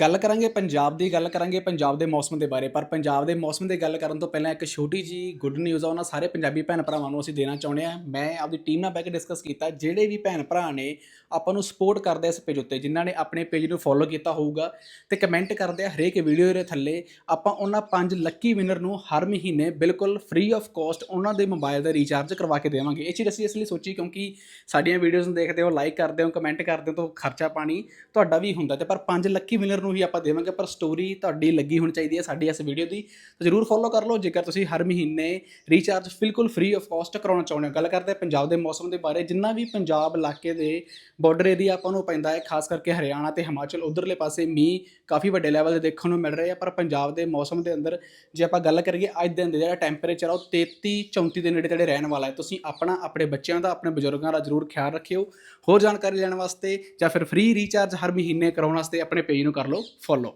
ਗੱਲ ਕਰਾਂਗੇ ਪੰਜਾਬ ਦੀ, ਗੱਲ ਕਰਾਂਗੇ ਪੰਜਾਬ ਦੇ ਮੌਸਮ ਦੇ ਬਾਰੇ। ਪਰ ਪੰਜਾਬ ਦੇ ਮੌਸਮ ਦੀ ਗੱਲ ਕਰਨ ਤੋਂ ਪਹਿਲਾਂ ਇੱਕ ਛੋਟੀ ਜੀ ਗੁੱਡ ਨਿਊਜ਼ ਆ, ਉਹਨਾਂ ਸਾਰੇ ਪੰਜਾਬੀ ਭੈਣ ਭਰਾਵਾਂ ਨੂੰ ਅਸੀਂ ਦੇਣਾ ਚਾਹੁੰਦੇ ਆ ਮੈਂ ਆਪਦੀ ਟੀਮ ਨਾਲ ਬਹਿ ਕੇ ਡਿਸਕਸ ਕੀਤਾ, ਜਿਹੜੇ ਵੀ ਭੈਣ ਭਰਾ ਨੇ, ਆਪਾਂ ਨੂੰ ਸਪੋਰਟ ਕਰਦੇ ਇਸ ਪੇਜ ਉੱਤੇ, ਜਿਨ੍ਹਾਂ ਨੇ ਆਪਣੇ ਪੇਜ ਨੂੰ ਫੋਲੋ ਕੀਤਾ ਹੋਊਗਾ ਤੇ ਕਮੈਂਟ ਕਰਦੇ ਆ ਹਰੇਕ ਵੀਡੀਓ ਦੇ ਥੱਲੇ, ਆਪਾਂ ਉਹਨਾਂ ਪੰਜ ਲੱਕੀ ਵਿਨਰ ਨੂੰ ਹਰ ਮਹੀਨੇ ਬਿਲਕੁਲ ਫ੍ਰੀ ਆਫ ਕਾਸਟ ਉਹਨਾਂ ਦੇ ਮੋਬਾਈਲ ਦਾ ਰੀਚਾਰਜ ਕਰਵਾ ਕੇ ਦੇਵਾਂਗੇ। ਇਹ ਚੀਜ਼ ਅਸੀਂ ਇਸ ਲਈ ਸੋਚੀ ਕਿਉਂਕਿ ਸਾਡੀਆਂ ਵੀਡੀਓਜ਼ ਨੂੰ ਦੇਖਦੇ ਹੋ ਲਾਈਕ ਕਰਦੇ ਹੋ ਕਮੈਂਟ ਕਰਦੇ ਹੋ, ਤਾਂ ਖਰਚਾ ਪਾਣੀ ਤੁਹਾਡਾ ਵੀ ਹੁੰਦਾ ਤੇ ਪਰ ਪੰਜ ਲੱਕੀ ਵਿਨਰ ਨੂੰ ਹੀ ਆਪਾਂ ਦੇਵਾਂਗੇ, ਪਰ ਸਟੋਰੀ ਤੁਹਾਡੀ ਲੱਗੀ ਹੋਣੀ ਚਾਹੀਦੀ ਹੈ ਸਾਡੀ ਇਸ ਵੀਡੀਓ ਦੀ। ਤਾਂ ਜਰੂਰ ਫੋਲੋ ਕਰ ਲਓ, ਜੇਕਰ ਤੁਸੀਂ ਹਰ ਮਹੀਨੇ ਰੀਚਾਰਜ ਬਿਲਕੁਲ ਫ੍ਰੀ ਆਫ ਕਾਸਟ ਕਰਾਉਣਾ ਚਾਹੁੰਦੇ ਹੋ। ਗੱਲ ਕਰਦੇ ਹਾਂ ਪੰਜਾਬ ਦੇ ਮੌਸਮ ਦੇ ਬਾਰੇ, ਜਿੰਨਾ ਵੀ ਪੰਜਾਬ ਇਲਾਕੇ ਦੇ ਬਾਰਡਰ ਏਰੀਆ ਆਪਾਂ ਨੂੰ ਪੈਂਦਾ ਹੈ, ਖਾਸ ਕਰਕੇ ਹਰਿਆਣਾ ਤੇ ਹਿਮਾਚਲ, ਉਧਰਲੇ ਪਾਸੇ ਮੀਂਹ ਕਾਫੀ ਵੱਡੇ ਲੈਵਲ 'ਤੇ ਦੇਖਣ ਨੂੰ ਮਿਲ ਰਹੇ ਆ, ਪਰ ਪੰਜਾਬ ਦੇ ਮੌਸਮ ਦੇ ਅੰਦਰ ਜੇ ਆਪਾਂ ਗੱਲ ਕਰੀਏ, ਅੱਜ ਦੇ ਅੰਦਰ ਜਿਹੜਾ ਟੈਂਪਰੇਚਰ ਆ ਉਹ 33 34 ਦੇ ਨੇੜੇ ਤੇੜੇ ਰਹਿਣ ਵਾਲਾ ਹੈ। ਤੁਸੀਂ ਆਪਣਾ, ਆਪਣੇ ਬੱਚਿਆਂ ਦਾ, ਆਪਣੇ ਬਜ਼ੁਰਗਾਂ ਦਾ ਜਰੂਰ ਖਿਆਲ ਰੱਖਿਓ। ਹੋਰ ਜਾਣਕਾਰੀ ਲੈਣ ਵਾਸਤੇ ਜਾਂ ਫਿਰ ਫ੍ਰੀ ਰੀਚਾਰਜ ਹਰ ਮਹੀਨੇ ਕਰਾਉਣ ਵਾਸਤੇ ਆਪਣੇ ਪੇਜ ਨੂੰ ਕਰ ਲਓ ਫੋਲੋ